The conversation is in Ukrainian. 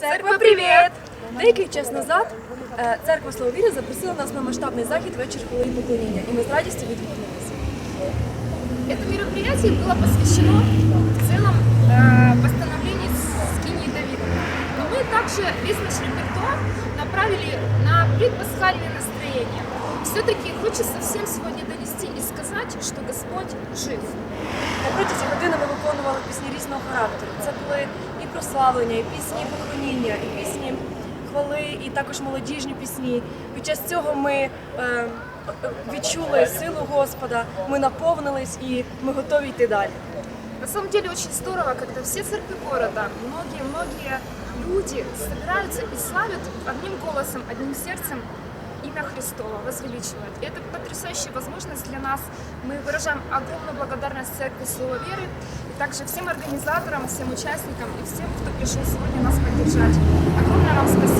Церква, привіт! Деякий час назад е, церква Славовіри запросила нас на масштабний захід вечір хвилин поклоніння, і ми з радістю відгукнулися. Это мероприятие было посвящено в целом э, восстановлению скинии Давида. Но мы также весь наш репертуар направили на предпасхальное настроение. Все-таки хочется всем сегодня донести и сказать, что Господь жив. На протязі години ми виконували пісні різного характеру. Це були і прославлення, і пісні поклоніння, і пісні хвали, і також молодіжні пісні. Під час цього ми е, відчули силу Господа, ми наповнились і ми готові йти далі. На самом деле очень здорово, когда все церкви города, многие-многие люди собираются и славят одним голосом, одним сердцем имя Христова, возвеличивают. И это потрясающая возможность для нас. Мы выражаем огромную благодарность Церкви Слова Веры и также всем организаторам, всем участникам и всем, кто пришел сегодня нас поддержать. Огромное вам спасибо.